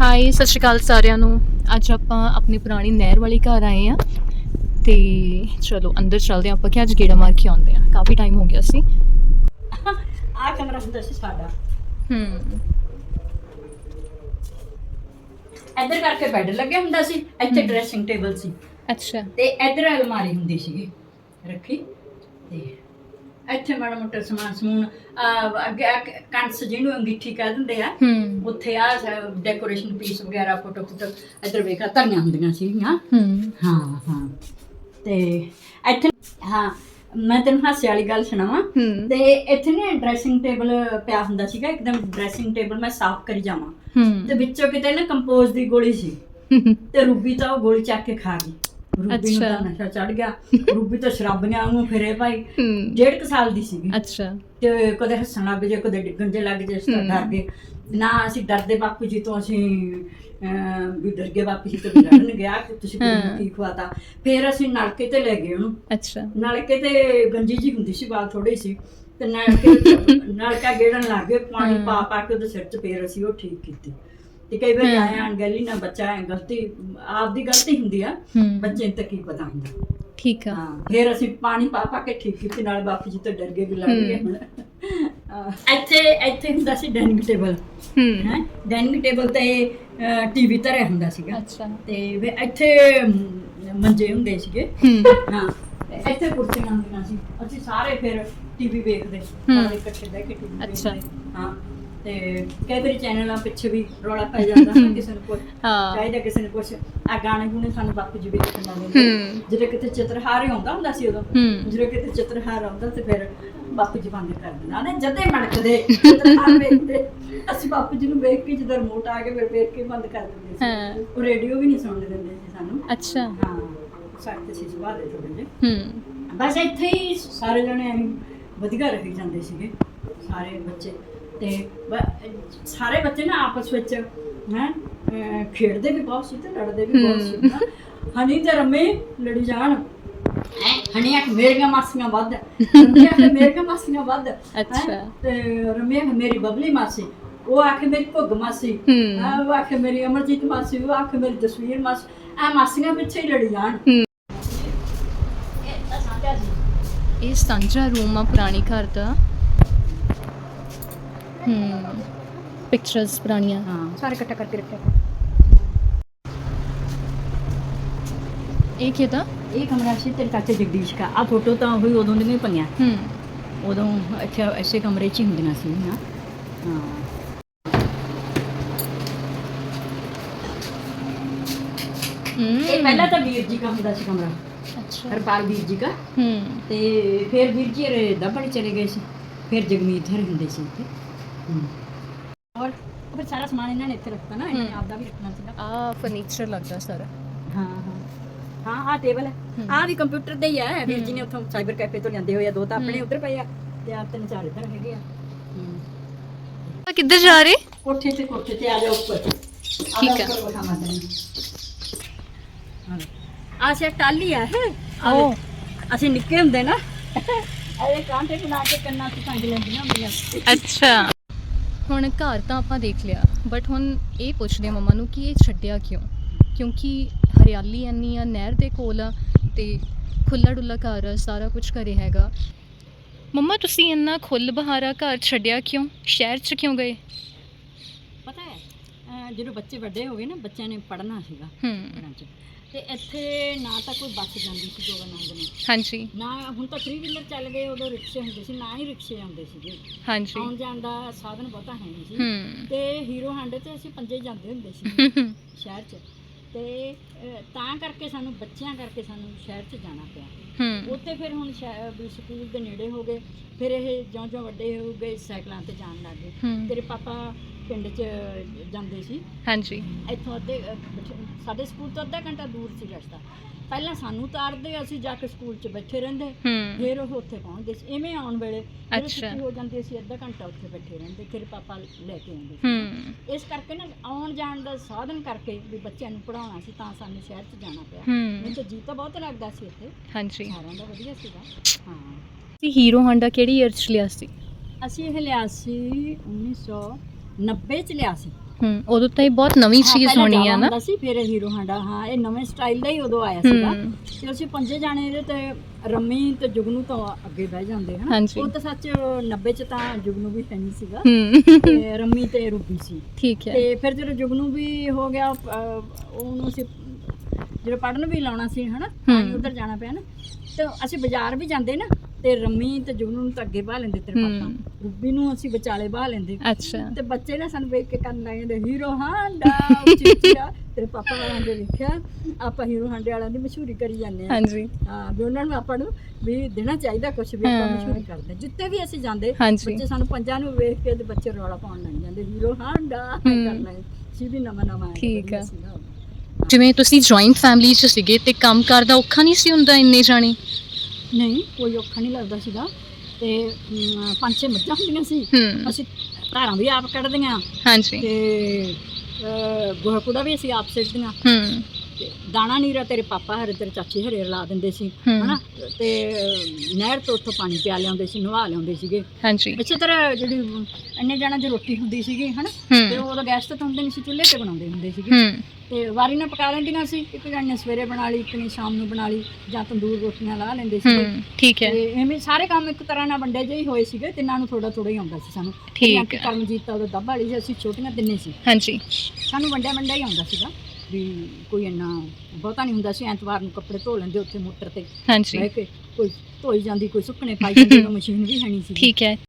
High ਸਤਿ ਸ਼੍ਰੀ ਅਕਾਲ ਸਾਰਿਆਂ ਨੂੰ। ਅੱਜ ਆਪਾਂ ਆਪਣੀ ਪੁਰਾਣੀ ਨਹਿਰ ਵਾਲੀ ਘਰ ਆਏ ਆ ਤੇ ਚਲੋ ਅੰਦਰ ਚੱਲਦੇ ਹਾਂ ਆਪਾਂ ਕਿ ਅੱਜ ਗੇੜਾ ਮਾਰ ਕੇ ਆਉਂਦੇ ਆ ਕਾਫੀ ਟਾਈਮ ਹੋ ਗਿਆ ਸੀ। ਆ ਕਮਰਾ ਹੁੰਦਾ ਸੀ ਸਾਡਾ। ਹੂੰ। ਇੱਧਰ ਕਰਕੇ ਬੈੱਡ ਲੱਗਿਆ ਹੁੰਦਾ ਸੀ। ਇੱਥੇ ਡਰੈਸਿੰਗ ਟੇਬਲ ਸੀ। ਅੱਛਾ। ਤੇ ਇੱਧਰ ਅਲਮਾਰੀ ਹੁੰਦੀ ਸੀਗੀ। ਰੱਖੀ। ਤੇ ਇੱਥੇ ਮਾੜਾ ਮੋਟਾ ਸਮਾਨ ਸਮੂਨ ਆ, ਅੱਗੇ ਕ- ਕੰਸ ਜਿਹਨੂੰ ਅੰਗੀਠੀ ਕਹਿ ਦਿੰਦੇ ਆ। ਹੂੰ। ਉੱਥੇ ਆ ਡੈਕੋਰੇਸ਼ਨ ਪੀਸ ਵਗੈਰਾ ਫੋਟੋ ਫੋਟੋ ਇੱਧਰ ਵੇਖਾ ਧਰੀਆਂ ਹੁੰਦੀਆਂ ਸੀਗੀਆਂ। ਹੂੰ। ਹਾਂ ਹਾਂ। ਤੇ ਇੱਥੇ ਹਾਂ ਮੈਂ ਤੈਨੂੰ ਹਾਸੇ ਵਾਲੀ ਗੱਲ ਸੁਣਾਵਾਂ। ਹੂੰ। ਤੇ ਇੱਥੇ ਨਾ ਡਰੈਸਿੰਗ ਟੇਬਲ ਪਿਆ ਹੁੰਦਾ ਸੀਗਾ ਇੱਕਦਮ ਡਰੈਸਿੰਗ ਟੇਬਲ ਮੈਂ ਸਾਫ਼ ਕਰੀ ਜਾਵਾਂ। ਤੇ ਵਿੱਚੋਂ ਕਿਤੇ ਨਾ ਕੰਪੋਜ਼ ਦੀ ਗੋਲੀ ਸੀ। ਤੇ ਰੂਬੀ ਤਾਂ ਉਹ ਗੋਲੀ ਚੱਕ ਕੇ ਖਾ ਗਈ। ਰੂਬੀ ਨੂੰ ਅੱਛਾ। ਤਾਂ ਨਸ਼ਾ ਚੜ ਗਿਆ। ਰੂਬੀ ਤਾਂ ਸ਼ਰਾਬੀਆਂ ਵਾਂਗੂ ਫਿਰੇ ਭਾਈ ਹੂੰ। ਡੇਢ ਕੁ ਸਾਲ ਦੀ ਸੀਗੀ। ਅੱਛਾ। ਤੇ ਕਦੇ ਹੱਸਣ ਲੱਗ ਜੇ ਕਦੇ ਡਿੱਗਣ ਜੇ ਲੱਗ ਜੇ ਅਸੀਂ ਤਾਂ ਹਮ। ਡਰ ਗਏ। ਨਾ ਅਸੀਂ ਡਰਦੇ ਬਾਪੂ ਜੀ ਤੋਂ ਅਸੀਂ ਅਹ, ਵੀ ਡਰ ਗਏ ਬਾਪੂ ਜੀ ਤੋਂ ਵੀ ਡਰਨ ਗਿਆ ਕਿ ਤੁਸੀਂ ਕੁੜੀ ਨੂੰ ਹਾਂ। ਕੀ ਖਵਾਤਾ। ਫਿਰ ਅਸੀਂ ਨਲਕੇ ਤੇ ਲੈ ਗਏ ਉਹਨੂੰ। ਅੱਛਾ। ਨਲਕੇ ਤੇ ਗੰਜੀ ਜੀ ਹੁੰਦੀ ਸੀ ਬਾਲ ਥੋੜੀ ਸੀ। ਤੇ ਨਲਕੇ ਨਲਕਾ ਗੇੜਨ ਲੱਗ ਗਏ ਪਾਣੀ। ਪਾ ਪਾ ਕੇ ਉਹਦੇ ਸਿਰ 'ਚ ਫੇਰ ਅਸੀਂ ਉਹ ਠੀਕ ਕੀਤੀ। ਤੇ ਕਈ ਵਾਰ। ਆਇਆ ਅਣਗਹਿਲੀ ਨਾਲ ਬੱਚਾ ਹੈ ਗਲਤੀ ਆਪਦੀ ਗਲਤੀ ਹੁੰਦੀ ਆ ਹੂੰ ਬੱਚੇ ਨੂੰ ਤਾਂ ਕੀ ਪਤਾ ਹੁੰਦਾ। ਠੀਕ ਆ। ਹਾਂ ਫਿਰ ਅਸੀਂ ਪਾਣੀ ਪਾ ਪਾ ਕੇ ਠੀਕ ਕੀਤੀ ਨਾਲ ਬਾਪੂ ਜੀ ਤੋਂ ਡਰ ਗਏ ਵੀ ਲੱਗ ਗਏ। ਹੁਣ। ਇੱਥੇ ਇੱਥੇ ਹੁੰਦਾ ਸੀ ਡਾਈਨਿੰਗ ਟੇਬਲ। ਹੂੰ ਹੈ ਡਾਈਨਿੰਗ ਟੇਬਲ ਤੇ ਟੀਵੀ ਧਰਿਆ ਹੁੰਦਾ ਸੀਗਾ। ਅੱਛਾ। ਤੇ ਵੀ ਇੱਥੇ ਮੰਜੇ ਹੁੰਦੇ ਸੀਗੇ। ਹੂੰ ਹਾਂ ਤੇ ਇੱਥੇ ਕੁਰਸੀਆਂ ਹੁੰਦੀਆਂ ਸੀ। ਅਸੀਂ ਸਾਰੇ ਫਿਰ ਟੀਵੀ ਵੇਖਦੇ ਹਮ। ਸਾਰੇ ਇਕੱਠੇ ਬਹਿ ਕੇ ਟੀਵੀ ਅੱਛਾ। ਹਾਂ। ਤੇ ਕਈ ਵਾਰੀ ਚੈਨਲਾਂ ਪਿੱਛੇ ਵੀ ਰੌਲਾ ਪੈ ਜਾਂਦਾ ਨਾ ਕਿਸੇ ਨੂੰ ਕੁਛ ਹਾਂ। ਚਾਹੀਦਾ ਕਿਸੇ ਨੂੰ ਕੁਛ। ਆ ਗਾਣੇ ਗੁਣੇ ਸਾਨੂੰ ਬਾਪੂ ਜੀ ਲੱਗ ਜਾਂਦੇ। ਹੂੰ। ਜਦੋਂ ਕਿਤੇ ਚਿੱਤਰਹਾਰ ਹੀ ਆਉਂਦਾ ਹੁੰਦਾ ਸੀ ਉਦੋਂ ਹੂੰ। ਜਦੋਂ ਕਿਤੇ ਚਿੱਤਰਹਾਰ ਆਉਂਦਾ ਤੇ ਫਿਰ ਬਾਪੂ ਜੀ ਬੰਦ ਕਰ ਦਿੰਦਾ। ਨੇ ਜਦੇ ਮਣਕਦੇ ਚਿੱਤਰਹਾਰ ਵੇਖਦੇ ਅਸੀਂ ਬਾਪੂ ਜੀ ਨੂੰ ਵੇਖ ਕੇ ਜਦੋਂ ਰਿਮੋਟ ਆ ਕੇ ਫਿਰ ਵੇਖ ਕੇ ਬੰਦ ਕਰ ਦਿੰਦੇ ਸੀ। ਹਾਂ। ਉਹ ਰੇਡੀਓ ਵੀ ਨਹੀਂ ਸੁਣਨ ਦਿੰਦੇ ਸੀ ਸਾਨੂੰ। ਅੱਛਾ। ਹਾਂ ਸਾਡੇ ਸੀ ਸੁਭਾਅ ਦੇ ਥੋੜੇ ਜਿਹੇ। ਹੂੰ। ਬਸ ਇੱਥੇ ਹੀ ਸਾਰੇ ਜਣੇ ਐਂ ਵਧੀਆ ਰਹੀ ਜਾਂਦੇ ਸੀਗੇ। ਸਾਰੇ ਬੱਚੇ ਤੇ ਬ- ਸਾਰੇ ਬੱਚੇ ਨਾ ਆਪਸ ਵਿੱਚ ਹੈ ਖੇਡਦੇ ਵੀ ਬਹੁਤ ਸੀ ਤੇ ਲੜਦੇ ਵੀ ਬਹੁਤ ਸੀ। ਨਾ। ਹਨੀ ਤੇ ਰਮੇ ਲੜੀ ਜਾਣ। ਹੈਂ, ਹਨੀ ਆਖ ਮੇਰੀਆਂ ਮਾਸੀਆਂ ਵੱਧ। ਰਮੇ ਆਖ ਮੇਰੀਆਂ ਮਾਸੀਆਂ ਵੱਧ। ਹੈਂ, ਅੱਛਾ। ਤੇ ਰਮੇ ਆਖ ਮੇਰੀ ਬਬਲੀ ਮਾਸੀ। ਉਹ ਆਖ ਮੇਰੀ ਭੁੱਗ ਮਾਸੀ। ਹੂੰ। ਹੈਂ, ਉਹ ਆਖ ਮੇਰੀ ਅਮਰਜੀਤ ਮਾਸੀ। ਉਹ ਆਖ ਮੇਰੀ ਜਸਵੀਰ ਮਾਸੀ। ਆ ਮਾਸੀਆਂ ਪਿੱਛੇ ਹੀ ਲੜੀ ਜਾਣ। ਹੂੰ। ਇਹ ਤਾਂ ਸਾਂਝਾ ਸੀ। ਇਹ ਸਾਂਝਾ ਰੂਮ ਆ ਪੁਰਾਣੀ ਘਰ ਦਾ। ਹੂੰ। ਪਿਕਚਰਸ ਪੁਰਾਣੀਆਂ ਹਾਂ ਸਾਰੇ ਇਕੱਠਾ ਕਰਕੇ ਰੱਖਿਆ। ਇਹ ਕਿਹਦਾ ਇਹ ਕਮਰਾ ਸੀ ਤੇਰੇ ਚਾਚੇ ਜਗਦੀਸ਼ ਦਾ। ਆ ਫੋਟੋ ਤਾਂ ਉਹੀ ਉਦੋਂ ਦੀਆਂ ਹੀ ਪਈਆਂ। ਹੂੰ। ਉਦੋਂ ਅੱਛਾ ਐਸੇ ਕਮਰੇ 'ਚ ਹੀ ਹੁੰਦੀਆਂ ਸੀ ਹਾਂ। ਹਾਂ। ਇਹ ਪਹਿਲਾਂ ਤਾਂ ਵੀਰ ਜੀ ਦਾ ਹੁੰਦਾ ਸੀ ਕਮਰਾ। ਅੱਛਾ। ਹਰਪਾਲ ਵੀਰ ਜੀ ਦਾ। ਹੂੰ। ਤੇ ਫਿਰ ਵੀਰ ਜੀ ਰੇ ਦਬੜ ਚਲੇ ਗਏ ਸੀ। ਫਿਰ ਜਗਮੀਤ ਹਰ ਹੁੰਦੇ ਸੀ ਇੱਥੇ ਹੂੰ। ਔਰ ਫਿਰ ਸਾਰਾ ਸਮਾਨ ਇਹਨਾਂ ਨੇ ਇੱਥੇ ਰੱਖਤਾ ਨਾ ਇਹਨੇ ਹੂੰ। ਆਪਦਾ ਵੀ ਰੱਖਣਾ ਸੀਗਾ ਆ ਫਰਨੀਚਰ ਲੱਗਦਾ ਸਾਰਾ ਹਾਂ ਹਾਂ ਹਾਂ ਆ ਟੇਬਲ ਹੈ ਹੂੰ। ਆ ਵੀ ਕੰਪਿਊਟਰ ਦੇ ਹੀ ਹੈ ਵੀਰ ਜੀ ਨੇ ਉੱਥੋਂ ਸਾਈਬਰ ਕੈਫੇ ਤੋਂ ਲਿਆਂਦੇ ਹੋਏ ਆ ਦੋ ਤਾਂ ਆਪਣੇ ਹੂੰ। ਉੱਧਰ ਪਏ ਆ ਤੇ ਆ ਤਿੰਨ ਚਾਰ ਇੱਧਰ ਹੈਗੇ ਆ ਕਿੱਧਰ ਜਾ ਰਹੇ ਕੋਠੇ ਤੇ ਕੋਠੇ ਤੇ ਆ ਜਾ ਉੱਪਰ ਠੀਕ ਹੈ। ਆ ਸੇ ਟਾਲੀ ਆ ਹੈ ਓ ਅਸੀਂ ਨਿੱਕੇ ਹੁੰਦੇ ਨਾ ਇਹ ਕਾਂਟੇ ਬਣਾ ਕੇ ਕੰਨਾਂ 'ਚ ਟੰਗ ਲੈਂਦੀਆਂ ਹੁੰਦੀਆਂ ਅੱਛਾ ਹੁਣ ਘਰ ਤਾਂ ਆਪਾਂ ਦੇਖ ਲਿਆ ਬਟ ਹੁਣ ਇਹ ਪੁੱਛਦੇ ਮਮਾ ਨੂੰ ਕਿ ਇਹ ਛੱਡਿਆ ਕਿਉਂ? ਕਿਉਂਕਿ ਹਰਿਆਲੀ ਇੰਨੀ ਆ ਨਹਿਰ ਦੇ ਕੋਲ ਆ ਤੇ ਖੁੱਲਾ ਡੁੱਲਾ ਘਰ ਆ ਸਾਰਾ ਕੁਝ ਘਰੇ ਹੈਗਾ। ਮੰਮਾ ਤੁਸੀਂ ਇੰਨਾ ਖੁੱਲ ਬਹਾਰਾ ਘਰ ਛੱਡਿਆ ਕਿਉਂ? ਸ਼ਹਿਰ 'ਚ ਕਿਉਂ ਗਏ? ਪਤਾ ਹੈ ਅਹ ਜਦੋਂ ਬੱਚੇ ਵੱਡੇ ਹੋ ਗਏ ਨਾ ਬੱਚਿਆਂ ਨੇ ਪੜ੍ਹਨਾ ਸੀਗਾ ਹੂੰ। 'ਚ। ਤੇ ਇੱਥੇ ਨਾ ਤਾਂ ਕੋਈ ਬੱਸ ਜਾਂਦੀ ਸੀ ਜੋਗਨੰਦ ਨੂੰ। ਹਾਂਜੀ। ਨਾ ਹੁਣ ਤਾਂ 3 ਵੀਲਰ ਚੱਲ ਗਏ ਉਦੋਂ ਰਿਕਸ਼ੇ ਹੁੰਦੇ ਸੀ ਨਾ ਹੀ ਰਿਕਸ਼ੇ ਆਉਂਦੇ ਸੀਗੇ। ਹਾਂਜੀ। ਆਉਣ ਜਾਣ ਦਾ ਸਾਧਨ ਬਹੁਤਾ ਹੈ ਨਹੀਂ ਸੀ। ਹੂੰ। ਤੇ ਹੀਰੋ ਹਾਂਡੇ ਤੇ ਅਸੀਂ ਪੰਜੇ ਜਾਂਦੇ ਹੁੰਦੇ ਸੀ ਸ਼ਹਿਰ 'ਚ। ਤੇ ਅਹ, ਤਾਂ ਕਰਕੇ ਸਾਨੂੰ ਬੱਚਿਆਂ ਕਰਕੇ ਸਾਨੂੰ ਸ਼ਹਿਰ 'ਚ ਜਾਣਾ ਪਿਆ। ਹੂੰ। ਉੱਥੇ ਫਿਰ ਹੁਣ ਸ਼ਹਿ- ਵੀ ਸਕੂਲ ਦੇ ਨੇੜੇ ਹੋ ਗਏ। ਫਿਰ ਇਹ ਜਿਉਂ-ਜਿਉਂ ਵੱਡੇ ਹੋ ਗਏ ਸਾਈਕਲਾਂ ਤੇ ਜਾਣ ਲੱਗ ਗਏ। ਹੂੰ। ਤੇਰੇ ਪਾਪਾ ਪਿੰਡ 'ਚ ਜਾਂਦੇ ਸੀ। ਹਾਂਜੀ। ਇੱਥੋਂ ਅੱਧੇ ਅਹ, ਬਠ- ਸਾਡੇ ਸਕੂਲ ਤੋਂ ਅੱਧਾ ਘੰਟਾ ਦੂਰ ਸੀ ਰਸਤਾ। ਪਹਿਲਾਂ ਸਾਨੂੰ ਉਤਾਰਦੇ ਅਸੀਂ ਜਾ ਕੇ ਸਕੂਲ 'ਚ ਬੈਠੇ ਰਹਿੰਦੇ। ਹੂੰ। ਫਿਰ ਉਹ ਉੱਥੇ ਪਹੁੰਚਦੇ ਸੀ। ਐਵੇਂ ਆਉਣ ਵੇਲੇ ਜਦੋਂ ਅੱਛਾ। ਛੁੱਟੀ ਹੋ ਜਾਂਦੀ ਸੀ ਅੱਧਾ ਘੰਟਾ ਉੱਥੇ ਬੈਠੇ ਰਹਿੰਦੇ ਫਿਰ ਪਾਪਾ ਲੈ ਕੇ ਆਉਂਦੇ ਸੀ। ਹੂੰ। ਇਸ ਕਰਕੇ ਨਾ ਆਉਣ ਜਾਣ ਦਾ ਸਾਧਨ ਕਰਕੇ ਵੀ ਬੱਚਿਆਂ ਨੂੰ ਪੜਾਉਣਾ ਸੀ ਤਾਂ ਸਾਨੂੰ ਸ਼ਹਿਰ 'ਚ ਜਾਣਾ ਪਿਆ। ਹੂੰ। ਨਹੀਂ ਤਾਂ ਜੀ ਤਾਂ ਬਹੁਤ ਲੱਗਦਾ ਸੀ ਇੱਥੇ। ਹਾਂਜੀ। ਸਾਰਿਆਂ ਦਾ ਵਧੀਆ ਸੀਗਾ। ਹਾਂ। ਹੀਰੋ ਹਾਂਡਾ ਕਿਹੜੀ ਈਅਰ 'ਚ ਲਿਆ ਸੀ? ਅਸੀਂ ਇਹ ਲਿਆ ਸੀ 1990 ਚ ਲਿਆ ਸੀ। ਹੂੰ ਉਦੋਂ ਤਾਂ ਇਹ ਬਹੁਤ ਨਵੀਂ ਚੀਜ਼ ਹੋਣੀ ਆ ਨਾ। ਸੀ ਫਿਰ ਹੀਰੋ ਹਾਂਡਾ ਹਾਂ ਇਹ ਨਵੇਂ ਸਟਾਈਲ ਦਾ ਹੀ ਉਦੋਂ ਆਇਆ ਸੀਗਾ। ਤੇ ਅਸੀਂ ਪੰਜੇ ਜਾਣੇ ਇਹਦੇ ਤੇ ਰੰਮੀ ਤੇ ਜੁਗਨੂ ਤੋਂ ਅੱਗੇ ਬਹਿ ਜਾਂਦੇ ਹਨ। ਉਹ ਤਾਂ ਸੱਚ 90 ਚ ਤਾਂ ਜੁਗਨੂ ਵੀ ਹੈ ਨਹੀਂ ਸੀਗਾ। ਤੇ ਰੰਮੀ ਤੇ ਰੂਬੀ ਸੀ। ਠੀਕ ਹੈ। ਤੇ ਫਿਰ ਜਦੋਂ ਜੁਗਨੂ ਵੀ ਹੋ ਗਿਆ ਉਹਨੂੰ ਅਸੀਂ ਜਦੋਂ ਪੜਨ ਵੀ ਲਾਉਣਾ ਸੀ ਹਨਾ। ਉਧਰ ਜਾਣਾ ਪਿਆ ਨਾ। ਤੇ ਅਸੀਂ ਬਾਜ਼ਾਰ ਵੀ ਜਾਂਦੇ ਨਾ ਤੇ ਰੰਮੀ ਤੇ ਜੁਗਨੂ ਨੂੰ ਤਾਂ ਅੱਗੇ ਬਾਹ ਲੈਂਦੇ ਤੇਰੇ। ਪਾਪਾ। ਰੂਬੀ ਨੂੰ ਅਸੀਂ ਵਿਚਾਲੇ ਬਾਹ ਲੈਂਦੇ ਅੱਛਾ ਤੇ ਬੱਚੇ ਨਾ ਸਾਨੂੰ ਵੇਖ ਕੇ ਕਰਨ ਲੱਗ ਜਾਂਦੇ ਹੀਰੋ ਹਾਂਡਾ ਆ। ਤੇਰੇ ਪਾਪਾ ਵਾਲਿਆਂ ਦੇ ਵੇਖਿਆ ਆਪਾਂ ਹੀਰੋ ਹਾਂਡੇ ਵਾਲਿਆਂ ਦੀ ਮਸ਼ਹੂਰੀ ਕਰੀ ਜਾਂਦੇ ਆ ਹਾਂਜੀ ਹਾਂ ਵੀ ਉਹਨਾਂ ਨੂੰ ਆਪਾਂ ਨੂੰ ਵੀ ਦੇਣਾ ਚਾਹੀਦਾ ਕੁਝ ਵੀ ਆਪਾਂ। ਮਸ਼ਹੂਰੀ ਕਰਦੇ ਜਿੱਤੇ ਵੀ ਅਸੀਂ ਜਾਂਦੇ। ਬੱਚੇ ਸਾਨੂੰ ਪੰਜਾਂ ਨੂੰ ਵੇਖ ਕੇ ਤੇ ਬੱਚੇ ਰੌਲਾ ਪਾਉਣ ਲੱਗ ਜਾਂਦੇ ਹੀਰੋ ਹਾਂਡਾ। ਕਰਨਾ ਸੀ ਵੀ ਨਵਾਂ ਨਵਾਂ ਠੀਕ ਆ। ਜਿਵੇਂ ਤੁਸੀਂ ਜੁਆਇੰਟ ਫੈਮਿਲੀ 'ਚ ਸੀਗੇ ਤੇ ਕੰਮ ਕਰਦਾ ਔਖਾ ਨਹੀਂ ਸੀ ਹੁੰਦਾ ਇੰਨੇ ਜਾਣੇ ਨਹੀਂ ਕੋਈ ਔਖਾ ਨਹੀਂ ਲੱਗਦਾ ਸੀਗਾ ਤੇ ਅਮ, ਪੰਜ ਛੇ ਮੱਝਾਂ ਹੁੰਦੀਆਂ ਸੀ। ਹੂੰ। ਅਸੀਂ ਧਾਰਾਂ ਵੀ ਆਪ ਕੱਢਦੀਆਂ। ਹਾਂਜੀ। ਤੇ ਅਹ, ਗੋਹਾ ਕੂੜਾ ਵੀ ਅਸੀਂ ਆਪ ਸਿੱਟਦੀਆਂ। ਹੂੰ। ਦਾਣਾ ਨੀਰਾ ਤੇਰੇ ਪਾਪਾ ਹਰੇ ਤੇਰੇ ਚਾਚੇ ਹਰੇ ਰਲਾ ਦਿੰਦੇ ਸੀ। ਹਨਾ? ਤੇ ਨਹਿਰ ਤੋਂ ਉੱਥੋਂ ਪਾਣੀ ਪਿਆ ਲਿਆਉਂਦੇ ਸੀ ਨਵਾ ਲਿਆਉਂਦੇ ਸੀਗੇ। ਹਾਂਜੀ। ਇਸੇ ਤਰ੍ਹਾਂ ਜਿਹੜੀ ਇੰਨੇ ਜਣਾ ਦੀ ਰੋਟੀ ਹੁੰਦੀ ਸੀਗੀ ਹਨਾ? ਤੇ ਉਦੋਂ ਗੈਸ ਤੇ ਹੁੰਦੇ ਨਹੀਂ ਸੀ ਚੁੱਲ੍ਹੇ ਤੇ ਬਣਾਉਂਦੇ ਹੁੰਦੇ ਸੀਗੇ। ਤੇ ਵਾਰੀ ਨਾਲ ਪਕਾ ਲੈਂਦੀਆਂ ਸੀ ਇੱਕ ਜਣ ਨੇ ਸਵੇਰੇ ਬਣਾ ਲਈ ਇੱਕ ਨੇ ਸ਼ਾਮ ਨੂੰ ਬਣਾ ਲਈ ਜਾਂ ਤੰਦੂਰ ਰੋਟੀਆਂ ਲਾ ਲੈਂਦੇ ਹੂੰ ਠੀਕ ਹੈ। ਤੇ ਐਵੇਂ ਸਾਰੇ ਕੰਮ ਇੱਕ ਤਰ੍ਹਾਂ ਨਾਲ ਵੰਡੇ ਜਿਹੇ ਹੀ ਹੋਏ ਸੀਗੇ ਤਿੰਨਾਂ ਨੂੰ ਥੋੜਾ ਥੋੜਾ ਹੀ ਆਉਂਦਾ ਸੀ ਸਾਨੂੰ। ਠੀਕ ਹੈ। ਕਰਮਜੀਤ ਤਾਂ ਉਦੋਂ ਦੱਬ ਵਾਲੀ ਸੀ ਅਸੀਂ ਛੋਟੀਆਂ ਤਿੰਨੇ ਸੀ। ਹਾਂਜੀ। ਸਾਨੂੰ ਵੰਡਿਆ ਵੰਡਿਆ ਹੀ ਆਉਂਦਾ ਸੀਗਾ। ਵੀ ਕੋਈ ਇੰਨਾ ਬਹੁਤਾ ਨਹੀਂ ਹੁੰਦਾ ਸੀ ਐਤਵਾਰ ਨੂੰ ਕੱਪੜੇ ਧੋ ਲੈਂਦੇ ਉੱਥੇ ਮੋਟਰ ਤੇ। ਹਾਂਜੀ। ਬਹਿ ਕੇ ਕੋਈ ਧੋਈ ਜਾਂਦੀ ਕੋਈ ਸੁੱਕਣੇ ਪਾਈ ਜਾਂਦੀ ਉਦੋਂ ਮਸ਼ੀਨ ਵੀ ਹੈ ਨਹੀਂ ਸੀ ਠੀਕ ਹੈ।